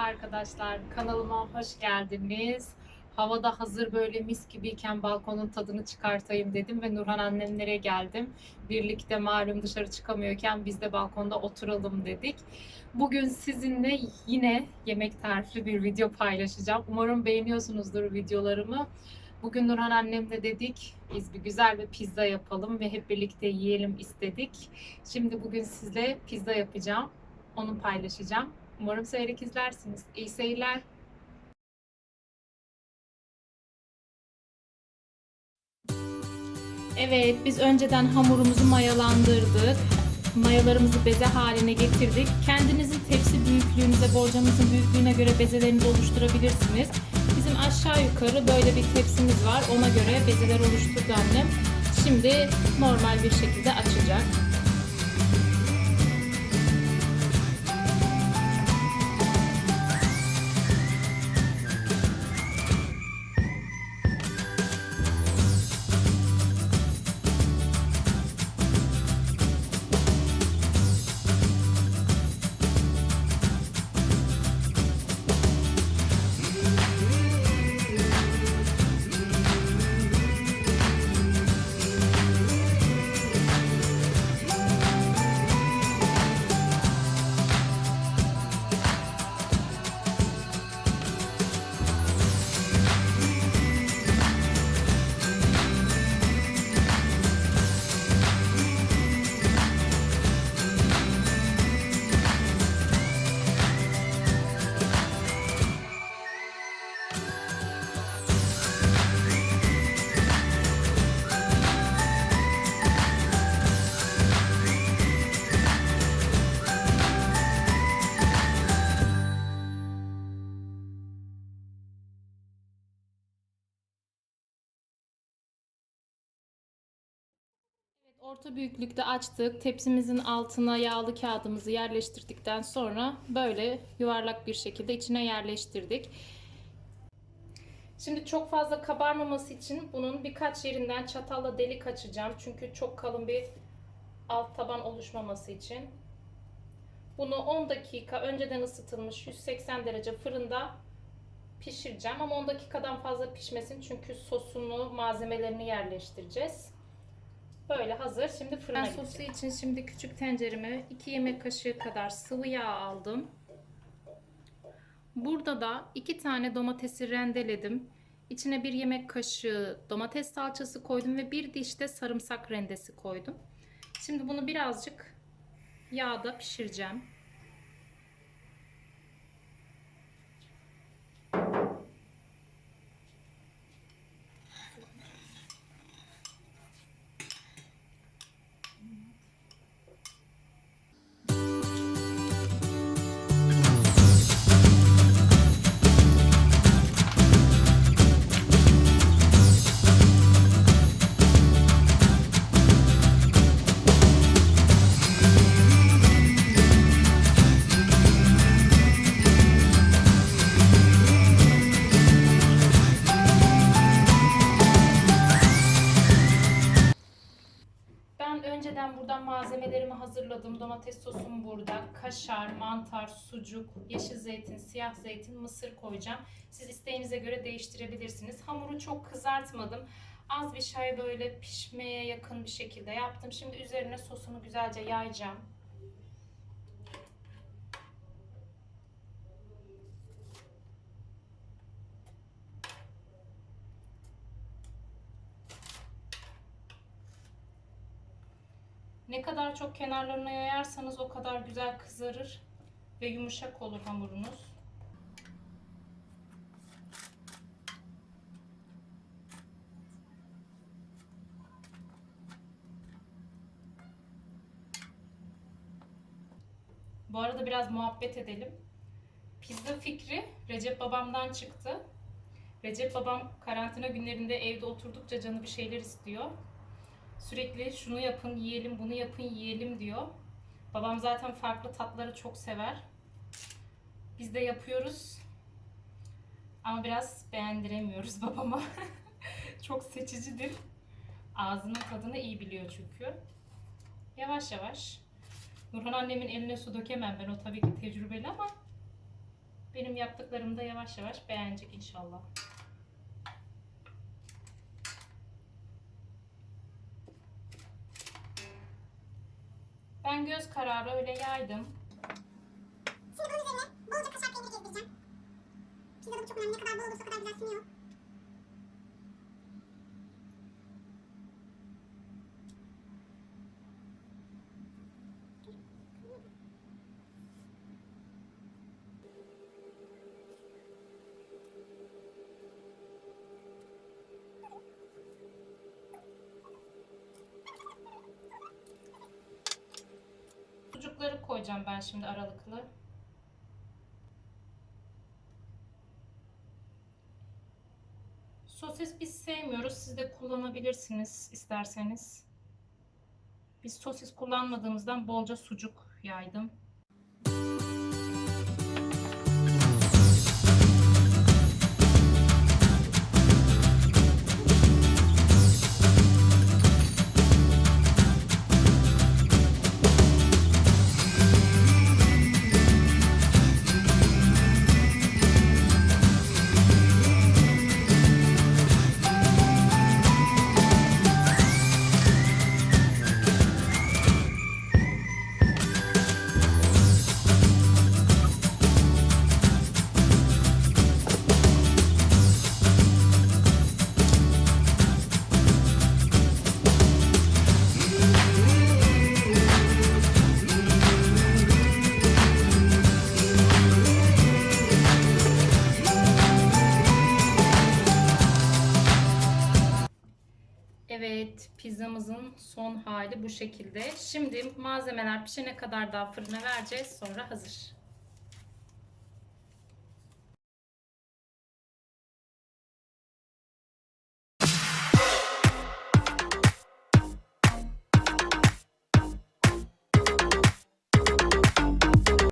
arkadaşlar. Kanalıma hoş geldiniz. Havada hazır böyle mis gibiyken balkonun tadını çıkartayım dedim ve Nurhan annemlere geldim. Birlikte malum dışarı çıkamıyorken biz de balkonda oturalım dedik. Bugün sizinle yine yemek tarifi bir video paylaşacağım. Umarım beğeniyorsunuzdur videolarımı. Bugün Nurhan annemle dedik biz bir güzel bir pizza yapalım ve hep birlikte yiyelim istedik. Şimdi bugün sizle pizza yapacağım. Onu paylaşacağım. Umarım severek izlersiniz. İyi seyirler. Evet, biz önceden hamurumuzu mayalandırdık. Mayalarımızı beze haline getirdik. Kendinizin tepsi büyüklüğünüze, borcamızın büyüklüğüne göre bezelerinizi oluşturabilirsiniz. Bizim aşağı yukarı böyle bir tepsimiz var. Ona göre bezeler oluşturdu annem. Şimdi normal bir şekilde açacak. Orta büyüklükte açtık. Tepsimizin altına yağlı kağıdımızı yerleştirdikten sonra böyle yuvarlak bir şekilde içine yerleştirdik. Şimdi çok fazla kabarmaması için bunun birkaç yerinden çatalla delik açacağım. Çünkü çok kalın bir alt taban oluşmaması için. Bunu 10 dakika önceden ısıtılmış 180 derece fırında pişireceğim. Ama 10 dakikadan fazla pişmesin çünkü sosunu, malzemelerini yerleştireceğiz. Böyle hazır. Şimdi fırına ben sosu için şimdi küçük tencereme 2 yemek kaşığı kadar sıvı yağ aldım. Burada da 2 tane domatesi rendeledim. İçine 1 yemek kaşığı domates salçası koydum ve 1 diş de sarımsak rendesi koydum. Şimdi bunu birazcık yağda pişireceğim. Hazırladım. Domates sosum burada. Kaşar, mantar, sucuk, yeşil zeytin, siyah zeytin, mısır koyacağım. Siz isteğinize göre değiştirebilirsiniz. Hamuru çok kızartmadım. Az bir şey böyle pişmeye yakın bir şekilde yaptım. Şimdi üzerine sosunu güzelce yayacağım. Ne kadar çok kenarlarına yayarsanız o kadar güzel kızarır ve yumuşak olur hamurunuz. Bu arada biraz muhabbet edelim. Pizza fikri Recep babamdan çıktı. Recep babam karantina günlerinde evde oturdukça canı bir şeyler istiyor. Sürekli şunu yapın yiyelim, bunu yapın yiyelim diyor. Babam zaten farklı tatları çok sever. Biz de yapıyoruz. Ama biraz beğendiremiyoruz babama. çok seçicidir. Ağzının tadını iyi biliyor çünkü. Yavaş yavaş. Nurhan annemin eline su dökemem ben. O tabii ki tecrübeli ama Benim yaptıklarımı da yavaş yavaş beğenecek inşallah. Ben göz kararı öyle yaydım. Şimdi bunun üzerine bolca kaşar peyniri gezdireceğim. Pizzada bu çok önemli. Ne kadar bol olursa o kadar güzel sünüyor. Sucukları koyacağım ben şimdi aralıklı. Sosis biz sevmiyoruz. Siz de kullanabilirsiniz isterseniz. Biz sosis kullanmadığımızdan bolca sucuk yaydım. Evet, pizzamızın son hali bu şekilde. Şimdi malzemeler pişene kadar daha fırına vereceğiz. Sonra hazır.